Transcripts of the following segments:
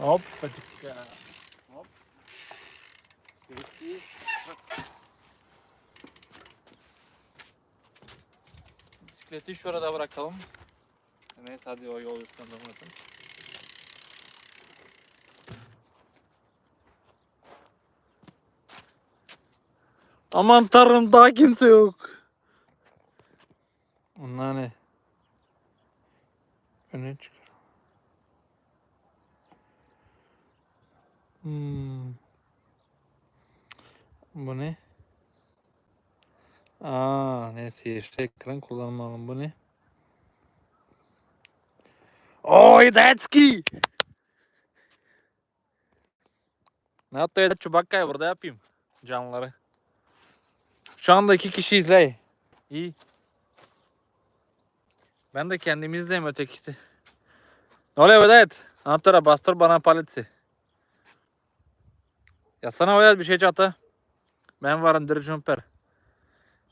Hop patika. Hop. Peki. Bisikleti şurada bırakalım. Evet hadi o yol üstünden durmasın. Aman tanrım daha kimse yok. Onlar ne? Öne çıkar. Hmm. Bu ne? Aa, neyse işte ekran kullanmalım. Bu ne? Oy, key. Ne yaptı ya Çubakka'yı burada yapayım canlıları. Şu anda iki kişi izley. İyi. Ben de kendimi izleyeyim ötekisi. Ne oluyor Vedat? Anahtar'a bastır bana paleti. Ya sana Vedat bir şey çatı. Ben varım Diri Jumper.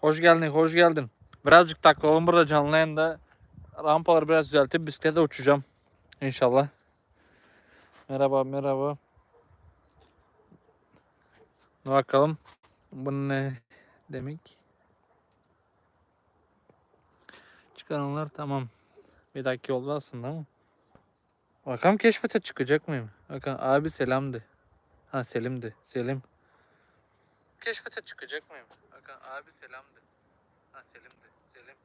Hoş geldin, hoş geldin. Birazcık takılalım burada canlı yayında. Rampaları biraz düzeltip bisiklete uçacağım. İnşallah. Merhaba, merhaba. Bakalım. Bu ne demek? Çıkaranlar tamam. Bir dakika yolda aslında ama. Bakalım keşfete çıkacak mıyım? Bakalım abi selamdı. Ha Selim'di. Selim. Keşfete çıkacak mıyım? Bakalım abi selamdı. Ha Selim'di. Selim.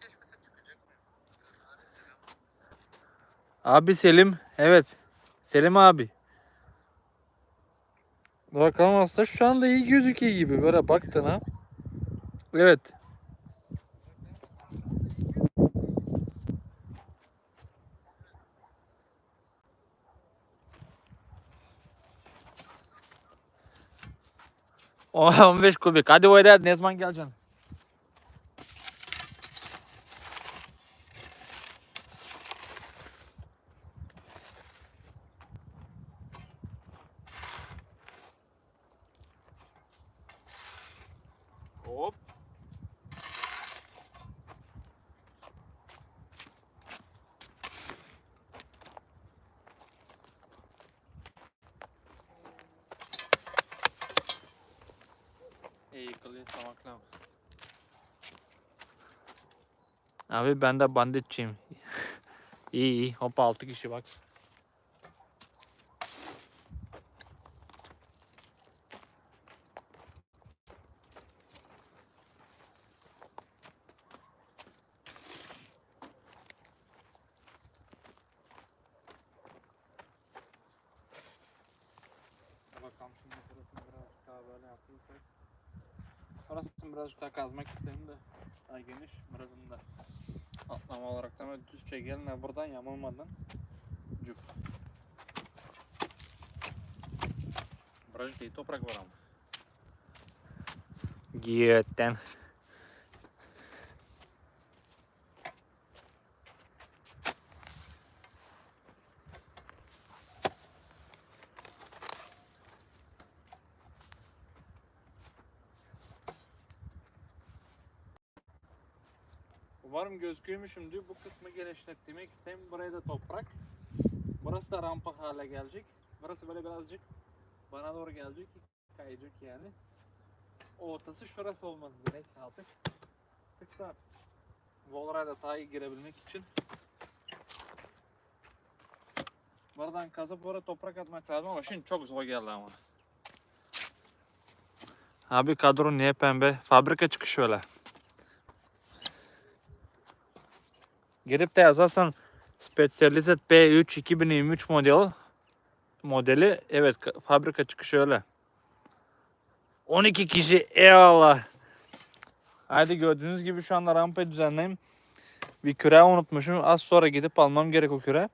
Keşfete çıkacak mıyım? Abi selam. Abi Selim. Evet. Selim abi. Bakalım aslında şu anda iyi gözüküyor gibi. Böyle baktın ha. Evet. 15 kubik. Hadi o eder. Ne zaman geleceksin? Hop. İyi kılıyor samakla. Abi ben de banditçiyim. iyi iyi. Hop 6 kişi bak. Bakalım şimdi burasını birazcık daha böyle yaptıysak. Orasını birazcık daha kazmak istedim de daha geniş. Burasını da atlama olarak da düz çekelim de buradan yamulmadan. Cüf. Birazcık iyi toprak var ama. Giyetten. Umarım gözüküyormuşumdur. Bu kısmı genişletmek istedim. Buraya da toprak. Burası da rampa hale gelecek. Burası böyle birazcık bana doğru gelecek. Kayacak yani. Ortası şurası olması gerek artık. Tıkla. Volray'da daha iyi girebilmek için. Buradan kazıp oraya toprak atmak lazım ama şimdi çok zor geldi ama. Abi kadro niye pembe? Fabrika çıkışı öyle. Girip de yazarsan Specialized B3 2023 model modeli evet ka- fabrika çıkışı öyle. 12 kişi eyvallah. Haydi gördüğünüz gibi şu anda rampayı düzenleyeyim. Bir küre unutmuşum. Az sonra gidip almam gerek o küre.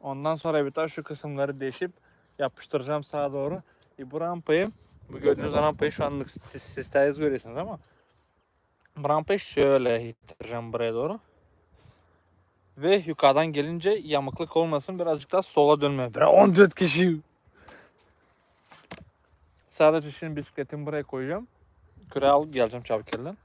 Ondan sonra bir daha şu kısımları değişip yapıştıracağım sağa doğru. E bu rampayı bu gördüğünüz rampayı şu anlık siz, siz görüyorsunuz ama rampayı şöyle ittireceğim buraya doğru. Ve yukarıdan gelince yamıklık olmasın birazcık daha sola dönme. Biraz 14 kişi. Sadece şimdi bisikletimi buraya koyacağım. Küre al geleceğim çabuk elden.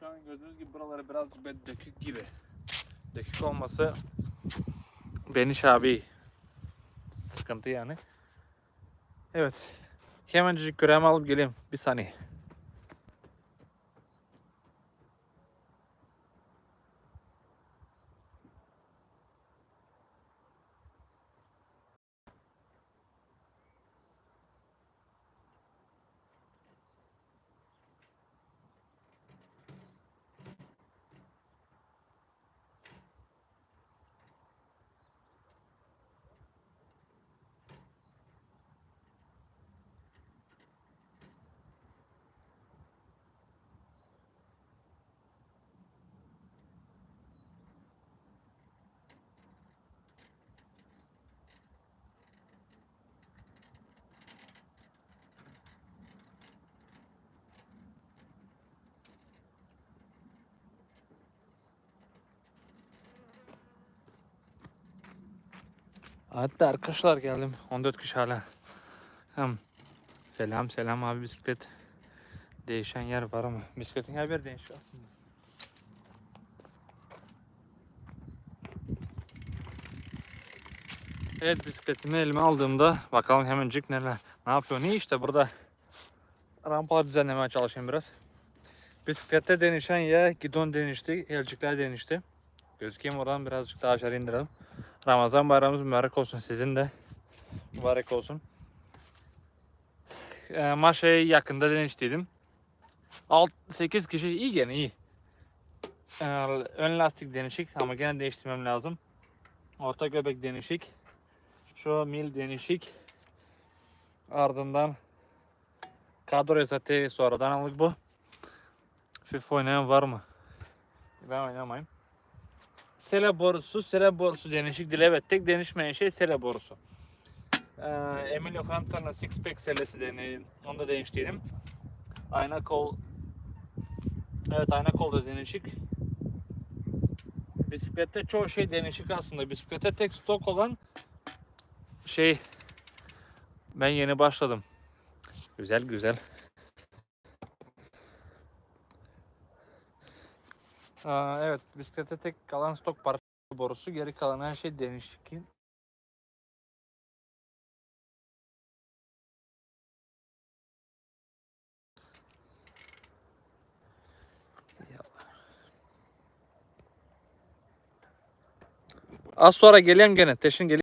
Şu an gördüğünüz gibi buraları birazcık böyle dökük gibi. Dökük olması beni şabi sıkıntı yani. Evet. Hemencik küreğimi alıp geleyim. Bir saniye. Hatta arkadaşlar geldim. 14 kişi hala. Hem selam selam abi bisiklet. Değişen yer var ama bisikletin her yer değişiyor aslında. Evet bisikletimi elime aldığımda bakalım hemencik neler ne yapıyor ne işte burada rampa düzenlemeye çalışayım biraz. Bisiklette denişen ya gidon denişti, elcikler denişti. Gözükeyim oradan birazcık daha aşağı indirelim. Ramazan bayramımız mübarek olsun. Sizin de mübarek olsun. E, Maşa'ya yakında deniştiydim. 6-8 kişi iyi gene iyi. E, ön lastik denişik ama gene değiştirmem lazım. Orta göbek denişik. Şu mil denişik. Ardından kadro zaten sonradan aldık bu. FIFA oynayan var mı? Ben oynamayayım. Sele borusu, sele borusu denişik. Evet tek denişmeyen şey sele borusu. Ee, Emilio Cantona Six Pack selesi deneyim. Onu da değiştirdim. Ayna kol Evet ayna kol da denişik. Bisiklette çoğu şey denişik aslında. Bisiklete tek stok olan şey ben yeni başladım. Güzel güzel. Aa, evet bisiklete tek kalan stok parça borusu geri kalan her şey değişik. Az sonra geleyim gene. Teşin geleyim.